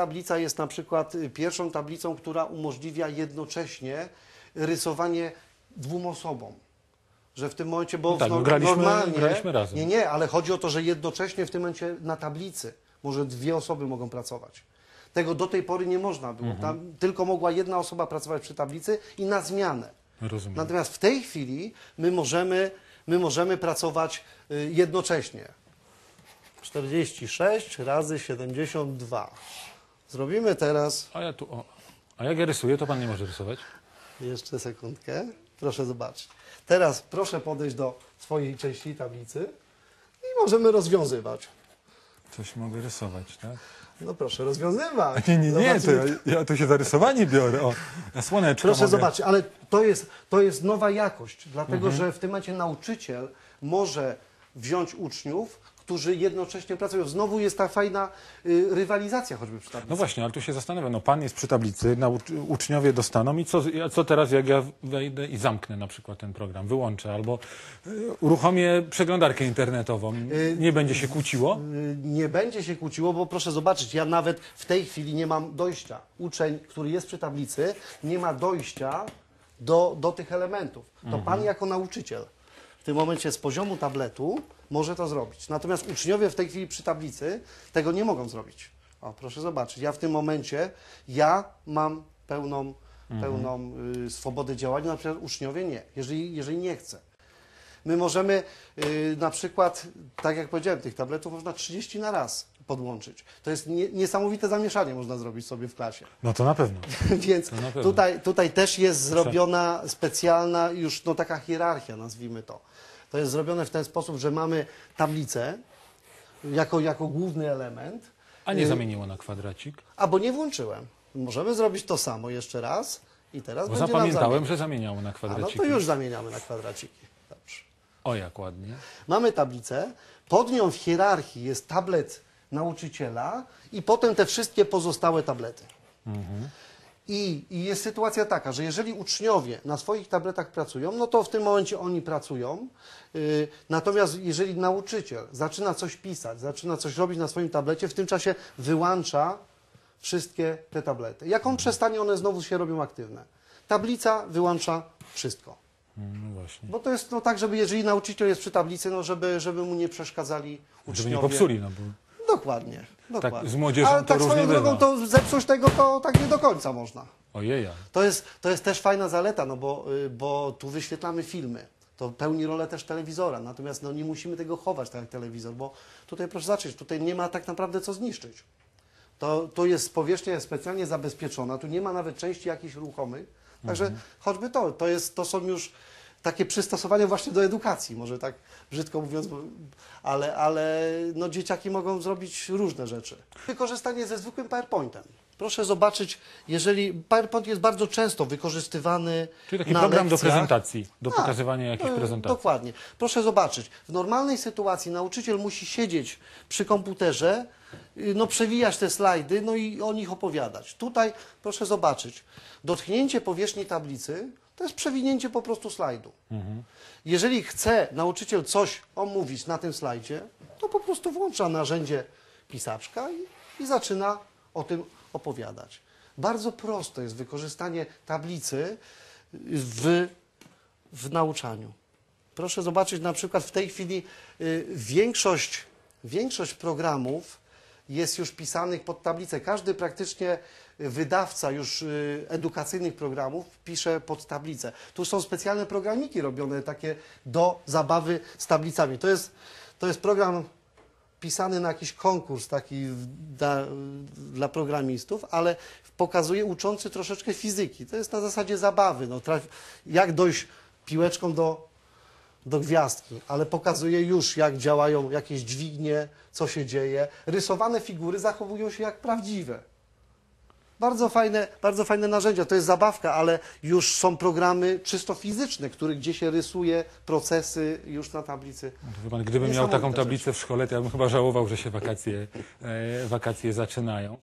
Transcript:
tablica jest na przykład y, pierwszą tablicą, która umożliwia jednocześnie rysowanie dwóm osobom. Że w tym momencie, bo No tak, w bo no- graliśmy- normalnie... graliśmy razem. Nie, nie, ale chodzi o to, że jednocześnie w tym momencie na tablicy może dwie osoby mogą pracować. Tego do tej pory nie można było. Mhm. Tam tylko mogła jedna osoba pracować przy tablicy i na zmianę. Rozumiem. Natomiast w tej chwili my możemy, my możemy pracować y, jednocześnie. 46 razy 72. Zrobimy teraz, A ja tu, o. A jak ja rysuję, to pan nie może rysować? jeszcze sekundkę, proszę zobaczyć. Teraz proszę podejść do swojej części tablicy i możemy rozwiązywać. Coś mogę rysować, tak? No proszę rozwiązywać. Nie, nie, nie, to ja, ja tu się za rysowanie biorę. O, słoneczko Proszę mogę. zobaczyć, ale to jest, to jest nowa jakość, dlatego Mhm. że w tym momencie nauczyciel może wziąć uczniów, którzy jednocześnie pracują. Znowu jest ta fajna y, rywalizacja choćby przy tablicy. No właśnie, ale tu się zastanawiam. No pan jest przy tablicy, uczniowie dostaną i co, co teraz, jak ja wejdę i zamknę na przykład ten program, wyłączę albo y, uruchomię przeglądarkę internetową, Y, nie będzie się kłóciło? Nie będzie się kłóciło, bo proszę zobaczyć, ja nawet w tej chwili nie mam dojścia. Uczeń, który jest przy tablicy, nie ma dojścia do, do tych elementów. To Mhm. pan jako nauczyciel w tym momencie z poziomu tabletu może to zrobić. Natomiast uczniowie w tej chwili przy tablicy tego nie mogą zrobić. O, proszę zobaczyć, ja w tym momencie, ja mam pełną, Mhm. pełną y, swobodę działania, na przykład uczniowie nie, jeżeli, jeżeli nie chce. My możemy y, na przykład, tak jak powiedziałem, tych tabletów można 30 na raz podłączyć. To jest nie, niesamowite zamieszanie można zrobić sobie w klasie. No to na pewno. Więc na pewno. tutaj, tutaj też jest zrobiona specjalna już no, taka hierarchia, nazwijmy to. To jest zrobione w ten sposób, że mamy tablicę jako, jako główny element, A nie Y, zamieniło na kwadracik? albo nie włączyłem. Możemy zrobić to samo jeszcze raz i teraz Bo będzie zapamiętałem, że zamieniało na A no kwadraciki. to już zamieniamy na kwadraciki. Dobrze. O, jak ładnie. Mamy tablicę, pod nią w hierarchii jest tablet nauczyciela i potem te wszystkie pozostałe tablety. I, I jest sytuacja taka, że jeżeli uczniowie na swoich tabletach pracują, no to w tym momencie oni pracują. Yy, natomiast jeżeli nauczyciel zaczyna coś pisać, zaczyna coś robić na swoim tablecie, w tym czasie wyłącza wszystkie te tablety. Jak on przestanie, one znowu się robią aktywne. Tablica wyłącza wszystko. Mm, No właśnie. Bo to jest no, tak, żeby jeżeli nauczyciel jest przy tablicy, no, żeby, żeby mu nie przeszkadzali uczniowie. Żeby nie popsuli, no bo... Dokładnie. dokładnie. z młodzieżą Ale to tak różnie swoją drogą, bywa. to zepsuć tego to tak nie do końca można. Ojeja. To jest, to jest też fajna zaleta, no bo, y, bo tu wyświetlamy filmy. To pełni rolę też telewizora, natomiast no, nie musimy tego chować tak jak telewizor, bo tutaj proszę zobaczyć, tutaj nie ma tak naprawdę co zniszczyć. To, to jest powierzchnia jest specjalnie zabezpieczona, tu nie ma nawet części jakichś ruchomych, także Mhm. choćby to, to, jest, to są już takie przystosowania właśnie do edukacji, może tak brzydko mówiąc, ale, ale no, dzieciaki mogą zrobić różne rzeczy. Wykorzystanie ze zwykłym PowerPointem. Proszę zobaczyć, jeżeli PowerPoint jest bardzo często wykorzystywany Czyli taki na program do lekcjach. prezentacji, do Tak, pokazywania jakichś e, prezentacji. Dokładnie. Proszę zobaczyć, w normalnej sytuacji nauczyciel musi siedzieć przy komputerze, no przewijać te slajdy, no i o nich opowiadać. Tutaj proszę zobaczyć, dotknięcie powierzchni tablicy to jest przewinięcie po prostu slajdu. Jeżeli chce nauczyciel coś omówić na tym slajdzie, to po prostu włącza narzędzie pisaczka i, i zaczyna o tym opowiadać. Bardzo proste jest wykorzystanie tablicy w, w nauczaniu. Proszę zobaczyć na przykład w tej chwili y, większość, większość programów jest już pisanych pod tablicę. Każdy praktycznie wydawca już y, edukacyjnych programów pisze pod tablicę. Tu są specjalne programiki robione takie do zabawy z tablicami. To jest, to jest program pisany na jakiś konkurs taki dla, dla programistów, ale pokazuje uczący troszeczkę fizyki. To jest na zasadzie zabawy. No, traf, jak dojść piłeczką do, do gwiazdki, ale pokazuje już, jak działają jakieś dźwignie, co się dzieje. Rysowane figury zachowują się jak prawdziwe. Bardzo fajne, bardzo fajne narzędzia. To jest zabawka, ale już są programy czysto fizyczne, które gdzie się rysuje procesy już na tablicy. Wie pan, gdybym miał taką rzeczy. tablicę w szkole, to ja bym chyba żałował, że się wakacje, e, wakacje zaczynają.